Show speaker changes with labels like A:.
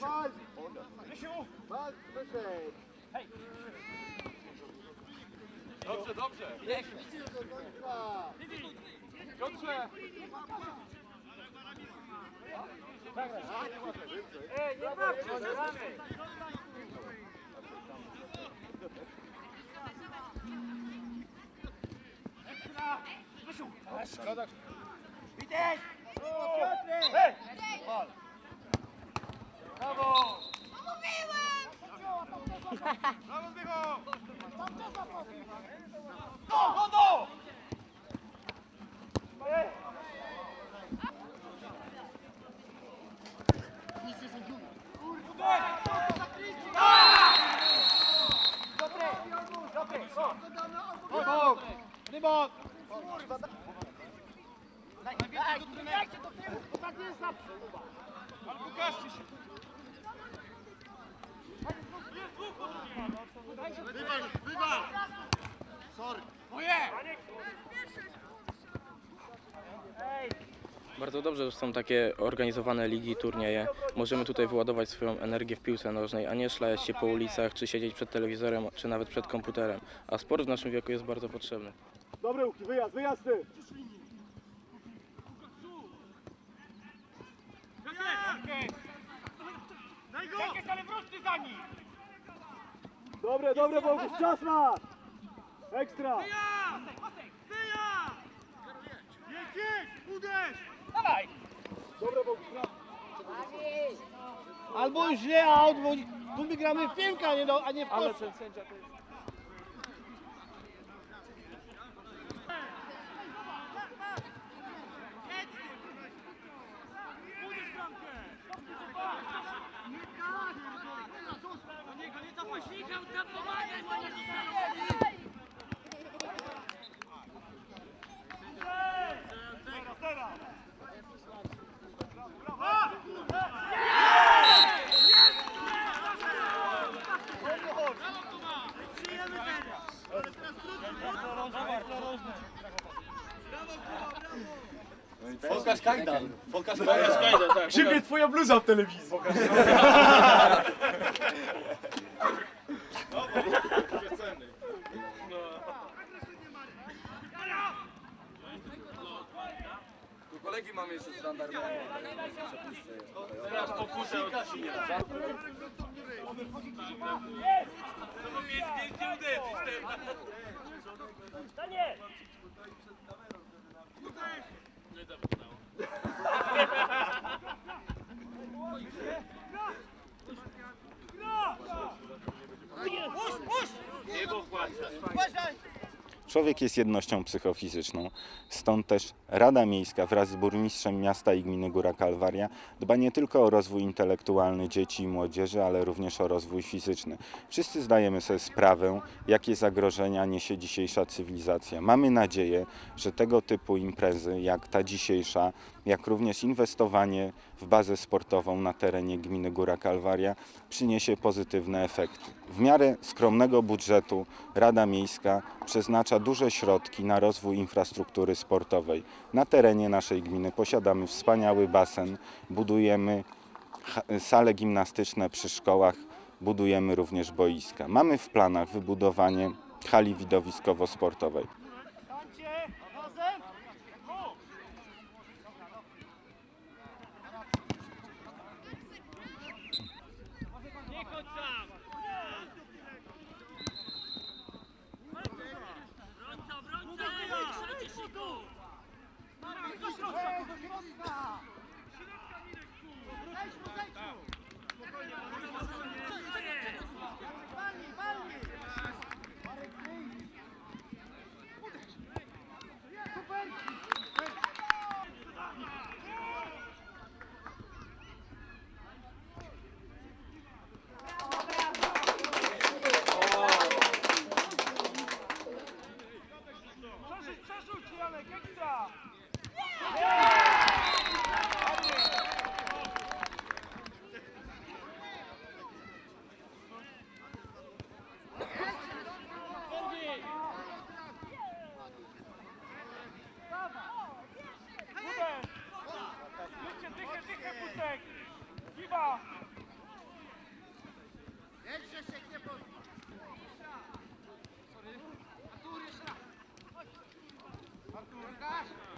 A: Walcz! Walcz, Zbyszek!
B: Dobrze, dobrze.
A: Do końca!
B: Piotrze! Brawo, Zbychu! Do, do! Rybok! Rybok! Ale pokażcie się!
A: Wywal, wywal! Sorry.
B: Moje!
C: Bardzo dobrze, że są takie organizowane ligi, turnieje. Możemy tutaj wyładować swoją energię w piłce nożnej, a nie szlajać się po ulicach, czy siedzieć przed telewizorem, czy nawet przed komputerem. A sport w naszym wieku jest bardzo potrzebny.
A: Dobry, Łuki, wyjazd, wyjazd ty!
B: Jakie ale za nim!
A: Dobre, dobre, Boguś, czas ma! Ekstra!
B: Jedź, jedź! Uderz! Dawaj!
A: Dobre, brawo!
D: Albo źle out, bo tu my gramy w piłkę, a nie, do, a nie w
A: Ale
D: kosz.
A: ten sędzia to jest...
B: Uderz bramkę! Do niego nie cofaj się! Michał, tam pomagaj! Teraz, teraz!
A: Pokaż kajdan!
D: Pokaż kajdę, tak.
A: Grzybie twoja bluza w telewizji!
E: Jeszcze standardowe.
B: Teraz pokusę od
F: Człowiek jest jednością psychofizyczną, stąd też Rada Miejska wraz z burmistrzem miasta i gminy Góra Kalwaria dba nie tylko o rozwój intelektualny dzieci i młodzieży, ale również o rozwój fizyczny. Wszyscy zdajemy sobie sprawę, jakie zagrożenia niesie dzisiejsza cywilizacja. Mamy nadzieję, że tego typu imprezy, jak ta dzisiejsza, jak również inwestowanie w bazę sportową na terenie gminy Góra Kalwaria przyniesie pozytywne efekty. W miarę skromnego budżetu Rada Miejska przeznacza duże środki na rozwój infrastruktury sportowej. Na terenie naszej gminy posiadamy wspaniały basen, budujemy sale gimnastyczne przy szkołach, budujemy również boiska. Mamy w planach wybudowanie hali widowiskowo-sportowej.
B: Do środka! Do środka! Spokojnie, spokojnie. Rogas.